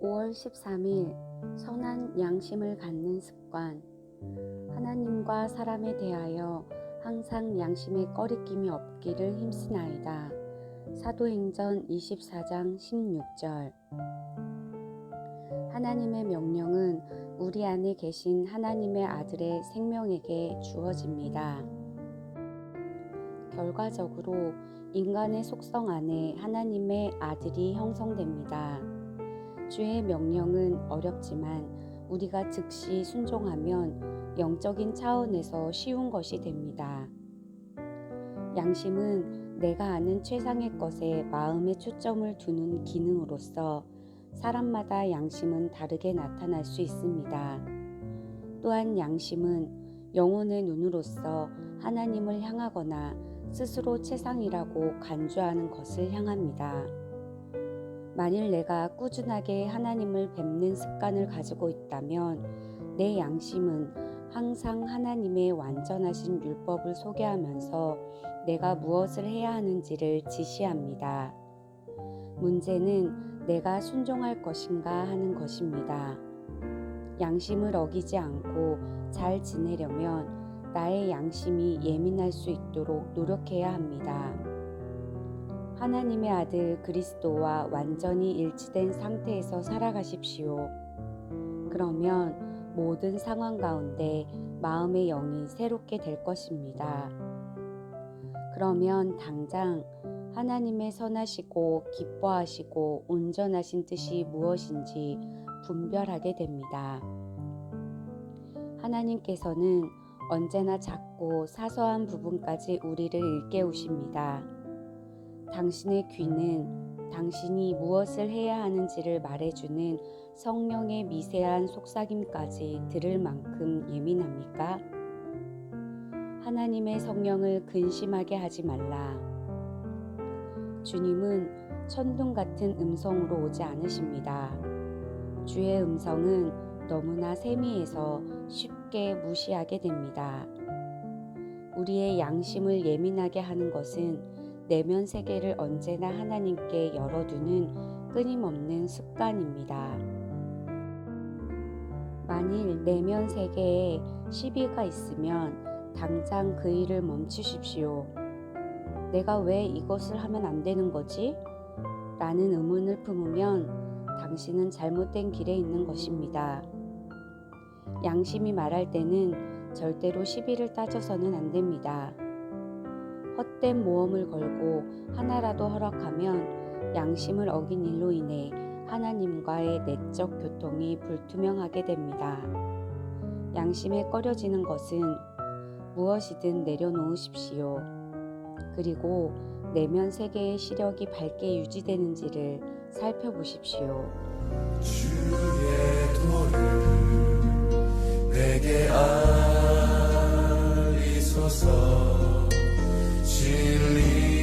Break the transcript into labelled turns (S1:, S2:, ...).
S1: 5월 13일 선한 양심을 갖는 습관 하나님과 사람에 대하여 항상 양심에 꺼리낌이 없기를 힘쓰나이다. 사도행전 24장 16절 하나님의 명령은 우리 안에 계신 하나님의 아들의 생명에게 주어집니다. 결과적으로 인간의 속성 안에 하나님의 아들이 형성됩니다. 주의 명령은 어렵지만 우리가 즉시 순종하면 영적인 차원에서 쉬운 것이 됩니다. 양심은 내가 아는 최상의 것에 마음의 초점을 두는 기능으로서 사람마다 양심은 다르게 나타날 수 있습니다. 또한 양심은 영혼의 눈으로서 하나님을 향하거나 스스로 최상이라고 간주하는 것을 향합니다. 만일 내가 꾸준하게 하나님을 뵙는 습관을 가지고 있다면 내 양심은 항상 하나님의 완전하신 율법을 소개하면서 내가 무엇을 해야 하는지를 지시합니다. 문제는 내가 순종할 것인가 하는 것입니다. 양심을 어기지 않고 잘 지내려면 나의 양심이 예민할 수 있도록 노력해야 합니다. 하나님의 아들 그리스도와 완전히 일치된 상태에서 살아가십시오. 그러면 모든 상황 가운데 마음의 영이 새롭게 될 것입니다. 그러면 당장 하나님의 선하시고 기뻐하시고 온전하신 뜻이 무엇인지 분별하게 됩니다. 하나님께서는 언제나 작고 사소한 부분까지 우리를 일깨우십니다. 당신의 귀는 당신이 무엇을 해야 하는지를 말해주는 성령의 미세한 속삭임까지 들을 만큼 예민합니까? 하나님의 성령을 근심하게 하지 말라. 주님은 천둥 같은 음성으로 오지 않으십니다. 주의 음성은 너무나 세미해서 쉽게 무시하게 됩니다. 우리의 양심을 예민하게 하는 것은 내면 세계를 언제나 하나님께 열어두는 끊임없는 습관입니다. 만일 내면 세계에 시비가 있으면 당장 그 일을 멈추십시오. 내가 왜 이것을 하면 안 되는 거지? 라는 의문을 품으면 당신은 잘못된 길에 있는 것입니다. 양심이 말할 때는 절대로 시비를 따져서는 안 됩니다. 헛된 모험을 걸고 하나라도 허락하면 양심을 어긴 일로 인해 하나님과의 내적 교통이 불투명하게 됩니다. 양심에 꺼려지는 것은 무엇이든 내려놓으십시오. 그리고 내면 세계의 시력이 밝게 유지되는지를 살펴보십시오.
S2: 주의 도를 내게 알리소서 believe.